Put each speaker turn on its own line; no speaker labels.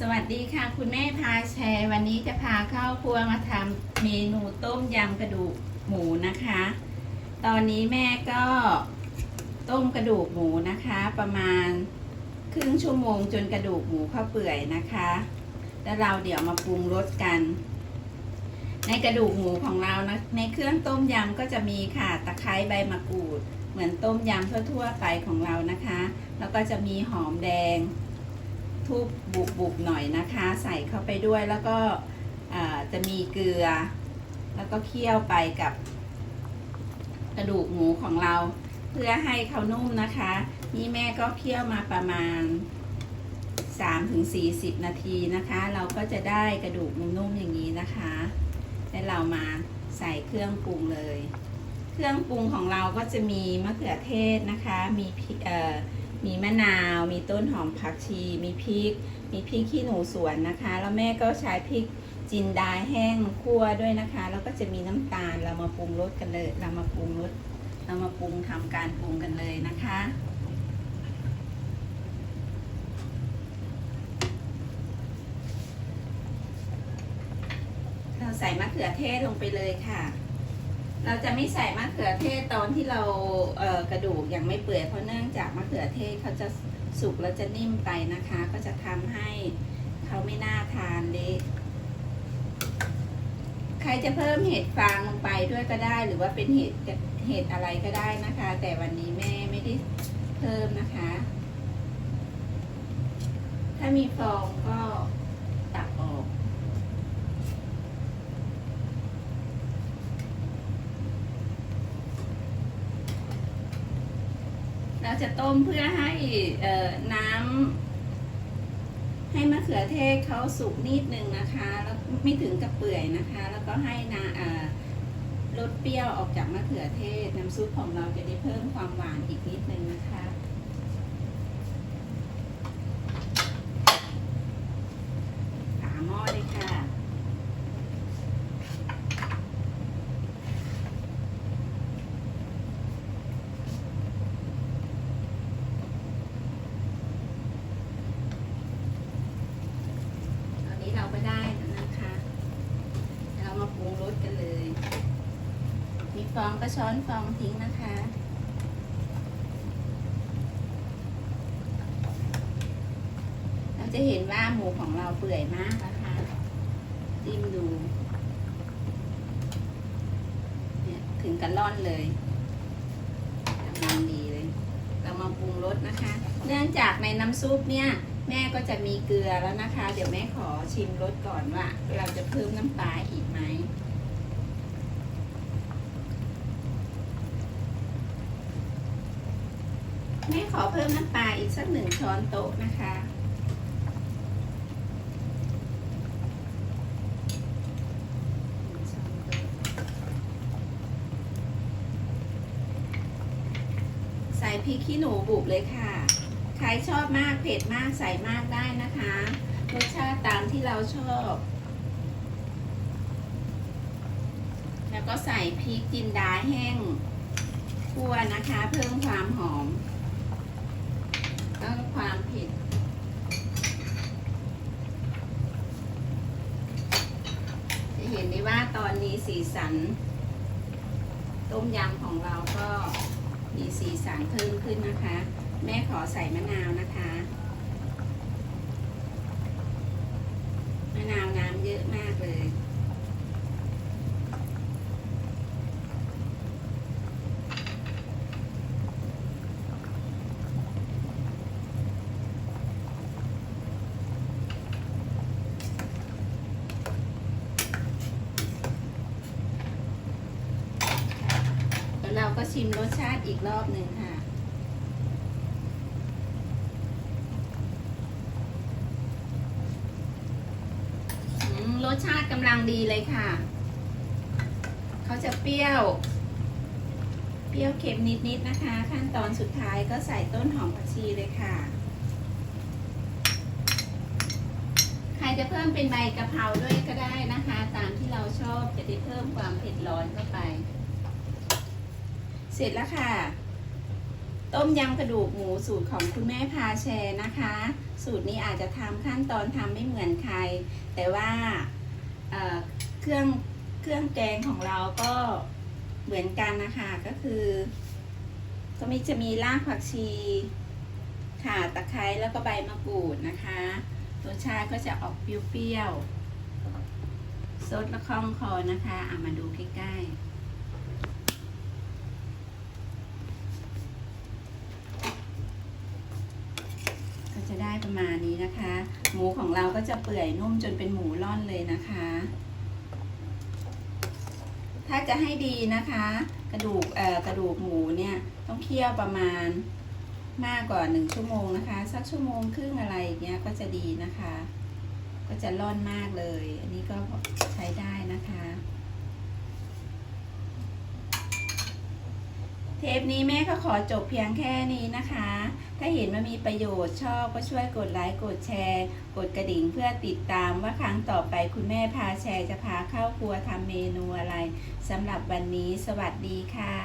สวัสดีค่ะ คุณแม่พาแชร์ วันนี้จะพาเข้าครัวมาทำเมนูต้มยำกระดูกหมูนะคะ ตอนนี้แม่ก็ต้มกระดูกหมูนะคะ ประมาณครึ่งชั่วโมงจนกระดูกหมูเข้าเปื่อยนะคะ แล้วเราเดี๋ยวมาปรุงรสกัน ในกระดูกหมูของเรานะในเครื่องต้มยำก็จะมีค่ะตะไคร้ใบมะกรูด เหมือนต้มยำทั่วๆไปของเรานะคะ แล้วก็จะมีหอมแดง ทุบบุบบุบหน่อยนะคะ ใส่เข้าไปด้วยแล้วก็จะมีเกลือ แล้วก็เคี่ยวไปกับกระดูกหมูของเรา เพื่อให้เขานุ่มนะคะ นี่แม่ก็เคี่ยวมาประมาณ 3-40 นาทีนะคะ เราก็จะได้กระดูกนุ่มๆอย่างนี้นะคะแล้วเรามาใส่เครื่องปรุงเลย เครื่องปรุงของเราก็จะมีมะเขือเทศนะคะ มีเอ่อ มีมะนาว มีต้นหอมผักชี มีพริก มีพริกขี้หนูสวนนะคะ แล้วแม่ก็ใช้พริกจินดาแห้งคั่วด้วยนะคะ แล้วก็จะมีน้ำตาล เรามาปรุงรสกันเลย เรามาปรุงรส เรามาปรุงทำการปรุงกันเลยนะคะเราใส่มะเขือเทศลงไปเลยค่ะ เราจะไม่ใส่มะเขือเทศตอนที่เราเกระดูกยังไม่เปื่อยเพราะเนื่องจากมะเขือเทศเขาจะสุกแล้วจะนิ่มไปนะคะ ก็จะทำให้เขาไม่น่าทานเละใครจะเพิ่มเห็ดฟางลงไปด้วยก็ได้ หรือว่าเป็นเห็ดเห็ดอะไรก็ได้นะคะ แต่วันนี้แม่ไม่ได้เพิ่มนะคะ ถ้ามีฟองก็ตักออก เรา จะต้มเพื่อให้น้ำให้มะเขือเทศเขาสุกนิดนึงนะคะ แล้วไม่ถึงกับเปื่อยนะคะ แล้วก็ให้นาเอ่อรสเปรี้ยวออกจากมะเขือเทศ น้ำซุปของเราจะได้เพิ่มความหวานอีกนิดนึงนะคะฝาหม้อเลยค่ะ ตอนนี้เรา ก็ได้นะคะเรามาปรุงรสกันเลยมีฟองก็ช้อนฟองทิ้งนะคะเราจะเห็นว่าหมูของเราเปื่อยมากนะคะจิ้มดูเนี่ยถึงกันร่อนเลยกำลังดีเลย เรามาปรุงรสนะคะ เนื่องจากในน้ำซุปเนี่ย แม่ก็จะมีเกลือแล้วนะคะ เดี๋ยวแม่ขอชิมรสก่อนว่า เราจะเพิ่มน้ำปลาอีกไหมแม่ขอเพิ่มน้ำปลาอีกสักหนึ่งช้อนโต๊ะนะคะ ใส่พริกขี้หนูบุบเลยค่ะ ใครชอบมากเผ็ดมากใส่มากได้นะคะ รสชาติตามที่เราชอบ แล้วก็ใส่พริกจินดาแห้งคั่วนะคะ เพิ่มความหอมแล้วความเผ็ดจะเห็นได้ว่าตอนนี้สีสัน ต้มยำของเราก็มีสีสันเพิ่มขึ้นนะคะ แม่ขอใส่มะนาวนะคะ มะนาวน้ำเยอะมากเลยแล้วเราก็ชิมรสชาติอีกรอบหนึ่งค่ะ อืมร สชาติกำลังดีเลยค่ะ เขาจะเปรี้ยว เปรี้ยวเค็มนิดๆนะคะ ขั้นตอนสุดท้ายก็ใส่ต้นหอมผักชีเลยค่ะ ใครจะเพิ่มเป็นใบกะเพราด้วยก็ได้นะคะ ตามที่เราชอบจะได้เพิ่มความเผ็ดร้อนเข้าไป เสร็จแล้วค่ะต้มยำกระดูกหมูสูตรของคุณแม่พาแชร์นะคะ สูตรนี้อาจจะทำขั้นตอนทำไม่เหมือนใคร แต่ว่า เครื่องเครื่องแกงของเราก็เหมือนกันนะคะก็คือ ก็มีจะมีรากผักชีข่าตะไคร้แล้วก็ใบมะกรูดนะคะรสชาติก็จะออกเปรี้ยวๆซดและคล่องคอนะคะอะมาดูใกล้ๆก็จะได้ประมาณนี้นะคะ หมูของเราก็จะเปื่อยนุ่มจนเป็นหมูร่อนเลยนะคะ ถ้าจะให้ดีนะคะ กระดูกเอ่อกระดูกหมูเนี่ยต้องเคี่ยวประมาณมากกว่าหนึ่งชั่วโมงนะคะ สักชั่วโมงครึ่งอะไรอย่างเงี้ยก็จะดีนะคะ ก็จะร่อนมากเลย อันนี้ก็ใช้ได้นะคะ เทปนี้แม่ก็ขอจบเพียงแค่นี้นะคะ ถ้าเห็นว่ามีประโยชน์ชอบก็ช่วยกดไลค์ กดแชร์ กดกระดิ่งเพื่อติดตามว่าครั้งต่อไปคุณแม่พาแชร์จะพาเข้าครัวทำเมนูอะไรสำหรับวันนี้สวัสดีค่ะ